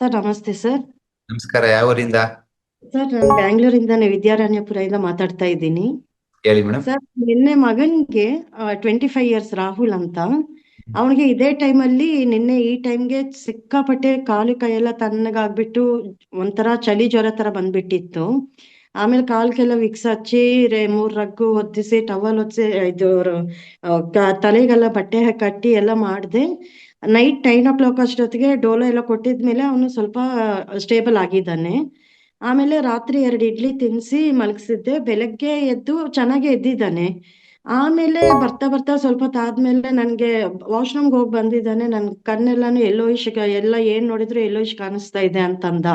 Sir ನಮಸ್ತೆ sir. ನಮಸ್ಕಾರ ಯಾವ ಊರಿಂದ? ಸರ್ ನಾನು ಬ್ಯಾಂಗ್ಳೂರಿಂದ ವಿದ್ಯಾರಣ್ಯಪುರದಿಂದ ಮಾತಾಡ್ತಾ ಇದ್ದೀನಿ. ಹೇಳಿ ಮೇಡಮ್. ಸರ್ ನಿನ್ನೆ ಮಗನ್ಗೆ ಟ್ವೆಂಟಿ ಫೈವ್ ಇಯರ್ಸ್ ರಾಹುಲ್ ಅಂತ ಅವನಿಗೆ ಇದೇ ಅಲ್ಲಿ ನಿನ್ನೆ ಈ ಟೈಮ್ಗೆ ಸಿಕ್ಕಾಪಟ್ಟೆ ಕಾಲು ಕೈಯೆಲ್ಲ ತಣ್ಣಗಾಗ್ಬಿಟ್ಟು ಒಂಥರ ಚಳಿ ಜ್ವರ ತರ ಬಂದ್ಬಿಟ್ಟಿತ್ತು. ಆಮೇಲೆ ಕಾಲ್ಗೆಲ್ಲ ವಿಕ್ಸ್ ಹಚ್ಚಿ ರೇ ಮೂರ್ ರಗ್ಗು ಹೊದಿಸಿ ಟವಲ್ ಹೊದಿಸಿ ಇದು ತಲೆಗೆಲ್ಲ ಬಟ್ಟೆ ಕಟ್ಟಿ ಎಲ್ಲ ಮಾಡ್ದೆ ನೈಟ್ ನೈನ್ ಓ ಕ್ಲಾಕ್ ಅಷ್ಟೊತ್ತಿಗೆ ಡೋಲೋ ಎಲ್ಲ ಕೊಟ್ಟಿದ್ಮೇಲೆ ಅವನು ಸ್ವಲ್ಪ ಸ್ಟೇಬಲ್ ಆಗಿದ್ದಾನೆ. ಆಮೇಲೆ ರಾತ್ರಿ ಎರಡು ಇಡ್ಲಿ ತಿನ್ಸಿ ಮಲಗಿಸಿದ್ದೆ. ಬೆಳಗ್ಗೆ ಎದ್ದು ಚೆನ್ನಾಗಿ ಎದ್ದಿದ್ದಾನೆ. ಆಮೇಲೆ ಬರ್ತಾ ಬರ್ತಾ ಸ್ವಲ್ಪ ತಾದ್ಮೇಲೆ ನನ್ಗೆ ವಾಶ್ರೂಮ್ಗೆ ಹೋಗಿ ಬಂದಿದ್ದಾನೆ. ನನ್ ಕಣ್ಣೆಲ್ಲಾನು ಎಲ್ಲೋಯಿಶ್ ಎಲ್ಲ ಏನ್ ನೋಡಿದ್ರು ಎಲ್ಲೋ ಇಶ್ ಕಾಣಿಸ್ತಾ ಇದೆ ಅಂತಂದ.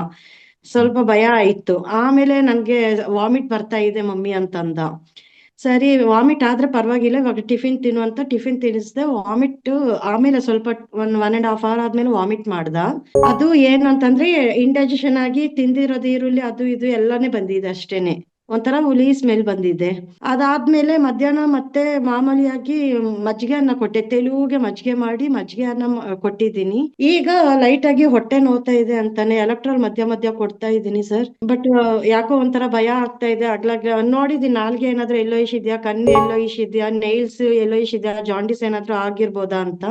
ಸ್ವಲ್ಪ ಭಯ ಆಯ್ತು. ಆಮೇಲೆ ನನ್ಗೆ ವಾಮಿಟ್ ಬರ್ತಾ ಇದೆ ಮಮ್ಮಿ ಅಂತಂದ. ಸರಿ ವಾಮಿಟ್ ಆದ್ರೆ ಪರವಾಗಿಲ್ಲ, ಇವಾಗ ಟಿಫಿನ್ ತಿನ್ನುವಂತ ಟಿಫಿನ್ ತಿನ್ನಿಸ್ದೆ ವಾಮಿಟ್ ಆಮೇಲೆ ಸ್ವಲ್ಪ one one and half hour ಆದ್ಮೇಲೆ ವಾಮಿಟ್ ಮಾಡ್ದ. ಅದು ಏನಂತಂದ್ರೆ ಇಂಡೈಜೆಷನ್ ಆಗಿ ತಿಂದಿರೋದು ಈರುಳ್ಳಿ, ಅದು ಇದು ಎಲ್ಲಾನೇ ಬಂದಿದೆ ಅಷ್ಟೇನೆ. ಒಂಥರ ಹುಲಿ ಸ್ಮೆಲ್ ಬಂದಿದೆ. ಅದಾದ್ಮೇಲೆ ಮಧ್ಯಾಹ್ನ ಮತ್ತೆ ಮಾಮೂಲಿಯಾಗಿ ಮಜ್ಜಿಗೆ ಅನ್ನ ಕೊಟ್ಟೆ. ತೆಲುಗೆ ಮಜ್ಜಿಗೆ ಮಾಡಿ ಮಜ್ಜಿಗೆ ಅನ್ನ ಕೊಟ್ಟಿದ್ದೀನಿ. ಈಗ ಲೈಟ್ ಆಗಿ ಹೊಟ್ಟೆ ನೋವ್ತಾ ಇದೆ ಅಂತಾನೆ ಎಲೆಕ್ಟ್ರಾಲ್ ಮಧ್ಯ ಮಧ್ಯ ಕೊಡ್ತಾ ಇದ್ದೀನಿ ಸರ್ ಬಟ್ ಯಾಕೋ ಒಂಥರ ಭಯ ಆಗ್ತಾ ಇದೆ. ಅಗ್ಲಾಗ ನೋಡಿದೀನಿ ನಾಲ್ಗೆ ಏನಾದ್ರೂ ಎಲ್ಲೋ ಇಶ್ ಇದೆಯಾ? ಕಣ್ಣು ಎಲ್ಲೋ ಇಶ್ ಇದೆಯಾ? ನೈಲ್ಸ್ ಎಲ್ಲೋ ಇಶ್ ಜಾಂಡಿಸ್ ಏನಾದ್ರೂ ಆಗಿರ್ಬೋದಾ ಅಂತ.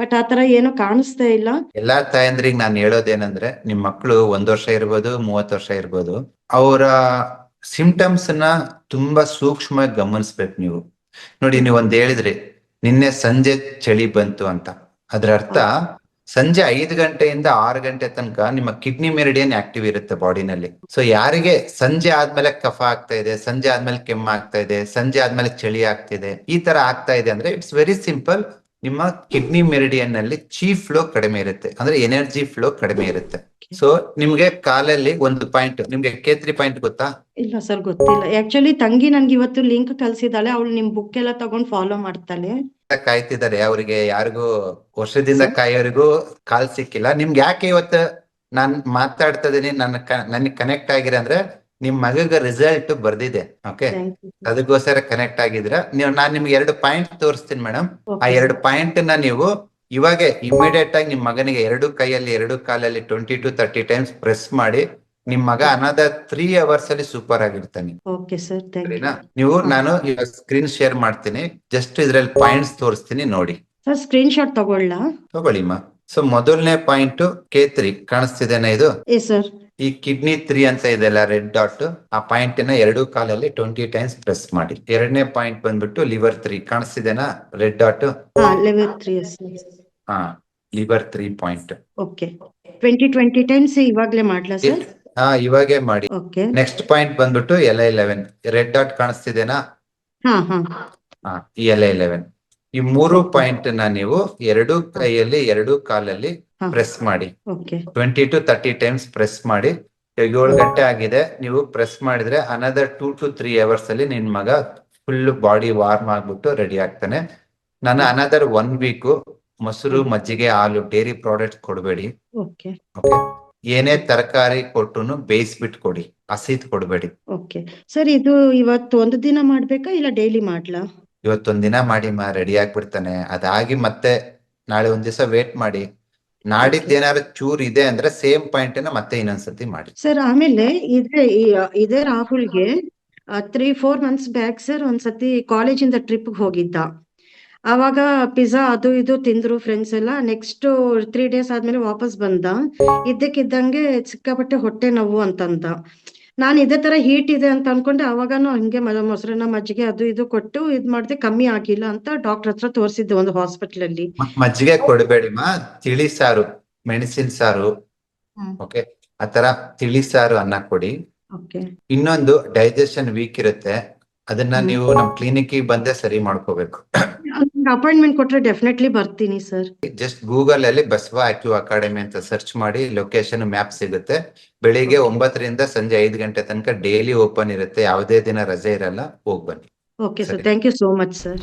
ಬಟ್ ಆತರ ಏನು ಕಾಣಿಸ್ತಾ ಇಲ್ಲ. ಎಲ್ಲಾ ತಾಯಂದ್ರಿಗೆ ನಾನು ಹೇಳೋದೇನಂದ್ರೆ, ನಿಮ್ ಮಕ್ಕಳು ಒಂದ್ ವರ್ಷ ಇರ್ಬೋದು ಮೂವತ್ ವರ್ಷ ಇರ್ಬೋದು. ಅವರ ಸಿಂಟಮ್ಸ್ನ ತುಂಬಾ ಸೂಕ್ಷ್ಮವಾಗಿ ಗಮನಿಸ್ಬೇಕು ನೀವು. ನೋಡಿ, ನೀವು ಒಂದ್ ಹೇಳಿದ್ರಿ, ನಿನ್ನೆ ಸಂಜೆ ಚಳಿ ಬಂತು ಅಂತ. ಅದ್ರ ಅರ್ಥ, ಸಂಜೆ ಐದು ಗಂಟೆಯಿಂದ ಆರು ಗಂಟೆ ತನಕ ನಿಮ್ಮ ಕಿಡ್ನಿ ಮೆರಿಡಿಯನ್ ಆಕ್ಟಿವ್ ಇರುತ್ತೆ ಬಾಡಿನಲ್ಲಿ. ಸೊ ಯಾರಿಗೆ ಸಂಜೆ ಆದ್ಮೇಲೆ ಕಫ ಆಗ್ತಾ ಇದೆ, ಸಂಜೆ ಆದ್ಮೇಲೆ ಕೆಮ್ಮ ಆಗ್ತಾ ಇದೆ, ಸಂಜೆ ಆದ್ಮೇಲೆ ಚಳಿ ಆಗ್ತಿದೆ ಈ ತರ ಆಗ್ತಾ ಇದೆ ಅಂದ್ರೆ ಇಟ್ಸ್ ವೆರಿ ಸಿಂಪಲ್ ನಿಮ್ಮ ಕಿಡ್ನಿ ಮೆರಿಡಿಯನ್ನಲ್ಲಿ ಚೀ ಫ್ಲೋ ಕಡಿಮೆ ಇರುತ್ತೆ. ಅಂದ್ರೆ ಎನರ್ಜಿ ಫ್ಲೋ ಕಡಿಮೆ ಇರುತ್ತೆ. ಸೊ ನಿಮ್ಗೆ ಕಾಲಲ್ಲಿ ಒಂದು ಪಾಯಿಂಟ್ ನಿಮ್ಗೆ ಕೇತ್ರಿ ಪಾಯಿಂಟ್ ಗೊತ್ತಾ? ಇಲ್ಲ ಸರ್ ಗೊತ್ತಿಲ್ಲ. ಆಕ್ಚುಲಿ ತಂಗಿ ನನ್ಗೆ ಇವತ್ತು ಲಿಂಕ್ ಕಲ್ಸಿದಾಳೆ ಅವಳು ನಿಮ್ ಬುಕ್ ಎಲ್ಲ ತಗೊಂಡ್ ಫಾಲೋ ಮಾಡ್ತಾಳೆ. ಕಾಯ್ತಿದ್ದಾರೆ. ಅವ್ರಿಗೆ ಯಾರಿಗೂ ವರ್ಷದಿಂದ? ಕಾಯೋರಿಗೂ ಕಾಲ್ ಸಿಕ್ಕಿಲ್ಲ. ನಿಮ್ಗೆ ಯಾಕೆ ಇವತ್ತು ನಾನ್ ಮಾತಾಡ್ತಾ ಇದೀನಿ ನನ್ನ ನನಗೆ ಕನೆಕ್ಟ್ ಆಗಿರ ಅಂದ್ರೆ ನಿಮ್ ಮಗಗ ರಿಸಲ್ಟ್ ಬರ್ದಿದೆ ಓಕೆ ಅದಕ್ಕೋಸ್ಕರ ಕನೆಕ್ಟ್ ಆಗಿದ್ರ ನೀವು ನಾನ್ ನಿಮ್ಗೆ ಎರಡು ಪಾಯಿಂಟ್ ತೋರಿಸ್ತೀನಿ ಮೇಡಮ್ ಆ ಎರಡು ಪಾಯಿಂಟ್ನ ನೀವು ಇವಾಗ ಇಮಿಡಿಯೇಟ್ ಆಗಿ ನಿಮ್ ಮಗನಿಗೆ ಎರಡು ಕೈಯಲ್ಲಿ ಎರಡು ಕಾಲಲ್ಲಿ twenty two thirty times press ಮಾಡಿ ನಿಮ್ ಮಗ ಅನದರ್ ತ್ರೀ ಅವರ್ಸ್ ಅಲ್ಲಿ ಸೂಪರ್ ಆಗಿರ್ತಾನೆ. ನೀವು ನಾನು ಸ್ಕ್ರೀನ್ ಶೇರ್ ಮಾಡ್ತೀನಿ. ಜಸ್ಟ್ ಇದ್ರಲ್ಲಿ ಪಾಯಿಂಟ್ಸ್ ತೋರಿಸ್ತೀನಿ ನೋಡಿ. ಸರ್ ಸ್ಕ್ರೀನ್ ಶಾಟ್ ತಗೊಳ್ಳ ತಗೊಳ್ಳಿಮ್ಮ ಸೊ ಮೊದಲನೇ ಪಾಯಿಂಟ್ ಕೆ ತ್ರೀ ಕಾಣಿಸ್ತಿದೆನಾ ಇದು? ಈ ಕಿಡ್ನಿ ತ್ರೀ ಅಂತ ಇದೆಲ್ಲ ರೆಡ್ ಡಾಟ್ ಆ ಪಾಯಿಂಟ್ನ ಎರಡು ಕಾಲಲ್ಲಿ ಟ್ವೆಂಟಿ ಟೈಮ್ಸ್ ಪ್ರೆಸ್ ಮಾಡಿ. ಎರಡನೇ ಪಾಯಿಂಟ್ ಬಂದ್ಬಿಟ್ಟು ಲಿವರ್ ತ್ರೀ ಕಾಣಿಸ್ತಿದೆನಾ? ರೆಡ್ ಡಾಟ್ ಹಾ ಲೆವೆಲ್ ತ್ರೀ ಹಾ liver three point okay twenty twenty times ಇವಾಗ್ಲೇ ಮಾಡ್ಲಾ ಸರ್ ಹಾ ಇವಾಗೆ ಮಾಡಿ. ಓಕೆ ನೆಕ್ಸ್ಟ್ ಪಾಯಿಂಟ್ ಬಂದ್ಬಿಟ್ಟು L I eleven red dot ಕಾಣಿಸ್ತಿದೆನಾ? ಹಾ ಈ ಎಲ್ ಇಲೆವೆನ್ ಈ ಮೂರು ಪಾಯಿಂಟ್ನ ನೀವು ಎರಡು ಕೈಯಲ್ಲಿ ಎರಡು ಕಾಲಲ್ಲಿ ಹಾ. ಪ್ರೆಸ್ ಮಾಡಿ. Okay twenty two thirty times press ಮಾಡಿ. ಏಳು ಗಂಟೆ ಆಗಿದೆ. ನೀವು ಪ್ರೆಸ್ ಮಾಡಿದ್ರೆ another two to three hours ಅಲ್ಲಿ ನಿನ್ ಮಗ ಫುಲ್ ಬಾಡಿ ವಾರ್ಮ್ ಆಗ್ಬಿಟ್ಟು ರೆಡಿ ಆಗ್ತಾನೆ. ನಾನು ಅನದರ್ ಒನ್ ವೀಕ್ ಮೊಸರು ಮಜ್ಜಿಗೆ ಹಾಲು ಡೈರಿ ಪ್ರಾಡಕ್ಟ್ ಕೊಡಬೇಡಿ. ಓಕೆ ಓಕೆ ಏನೇ ತರಕಾರಿ ಕೊಟ್ಟುನು ಬೇಯಿಸ್ಬಿಟ್ಟು ಕೊಡಿ. ಹಸಿದ್ ಕೊಡಬೇಡಿ. ಓಕೆ ಸರ್ ಇದು ಇವತ್ತು ಒಂದು ದಿನ ಮಾಡ್ಬೇಕಾ ಇಲ್ಲ ಡೈಲಿ ಮಾಡ್ಲಾ? ಇವತ್ತೊಂದ್ ದಿನ ಮಾಡಿ ಮಾ ರೆಡಿ ಆಗ್ಬಿಡ್ತಾನೆ. ಅದಾಗಿ ಮತ್ತೆ ನಾಳೆ ಒಂದ್ ದಿವಸ ವೇಟ್ ಮಾಡಿ. ನಾಡಿದ್ ಏನಾದ್ರು ಚೂರ್ ಇದೆ ಅಂದ್ರೆ ಸೇಮ್ ಪಾಯಿಂಟ್ನ ಮತ್ತೆ ಇನ್ನೊಂದ್ಸತಿ ಮಾಡಿ. ಸರ್ ಆಮೇಲೆ ಇದೇ ಈ- ಇದೇ ರಾಹುಲ್ಗೆ three four months back sir ಒಂದ್ಸತಿ ಕಾಲೇಜಿಂದ ಟ್ರಿಪ್ ಹೋಗಿದ್ದ. ಆವಾಗ ಪಿಜ್ಜಾ ಅದು ಇದು ತಿಂದ್ರು ಫ್ರೆಂಡ್ಸ್ ಎಲ್ಲ. ನೆಕ್ಸ್ಟ್ ತ್ರೀ ಡೇಸ್ ಆದ್ಮೇಲೆ ವಾಪಸ್ ಬಂದ. ಇದ್ದಕ್ಕಿದ್ದಂಗೆ ಸಿಕ್ಕಾಪಟ್ಟೆ ಹೊಟ್ಟೆ ನೋವು ಅಂತಂದ. ನಾನು ಇದೇ ತರ ಹೀಟ್ ಇದೆ ಅಂತ ಅನ್ಕೊಂಡೆ ಅವಾಗನು ಹಂಗೆ ಮೊಸರನ್ನ ಮಜ್ಜಿಗೆ ಅದು ಇದು ಕೊಟ್ಟು ಇದ್ ಮಾಡಿದೆ ಕಮ್ಮಿ ಆಗಿಲ್ಲ ಅಂತ ಡಾಕ್ಟರ್ ಹತ್ರ ತೋರಿಸಿದ್ದೆ ಒಂದು ಹಾಸ್ಪಿಟಲ್ ಅಲ್ಲಿ. ಮಜ್ಜಿಗೆ ಕೊಡಬೇಡಿ ಮಾ ತಿಳಿ ಸಾರು ಮೆಣಸಿನ ಸಾರು. ಓಕೆ ಓಕೆ ಆತರ ತಿಳಿ ಸಾರು ಅನ್ನ ಕೊಡಿ. ಇನ್ನೊಂದು ಡೈಜೆಷನ್ ವೀಕ್ ಇರುತ್ತೆ. ಅದನ್ನ ನೀವು ನಮ್ ಕ್ಲಿನಿಕ್ ಬಂದೇ ಸರಿ ಮಾಡ್ಕೋಬೇಕು. ಅಪಾಯಿಂಟ್ಮೆಂಟ್ ಕೊಟ್ರೆ ಡೆಫಿನೆಟ್ಲಿ ಬರ್ತೀನಿ ಸರ್ ಜಸ್ಟ್ ಗೂಗಲ್ ಅಲ್ಲಿ ಬಸವ ಆಕ್ಟಿವ್ ಅಕಾಡೆಮಿ ಅಂತ ಸರ್ಚ್ ಮಾಡಿ ಲೊಕೇಶನ್ ಮ್ಯಾಪ್ ಸಿಗುತ್ತೆ. ಬೆಳಿಗ್ಗೆ ಒಂಬತ್ತರಿಂದ ಸಂಜೆ ಐದು ಗಂಟೆ ತನಕ ಡೈಲಿ ಓಪನ್ ಇರುತ್ತೆ. ಯಾವುದೇ ದಿನ ರಜೆ ಇರಲ್ಲ ಹೋಗ್ ಬನ್ನಿ. ಓಕೆ ಸರ್ ಸರಿ. Thank you so much sir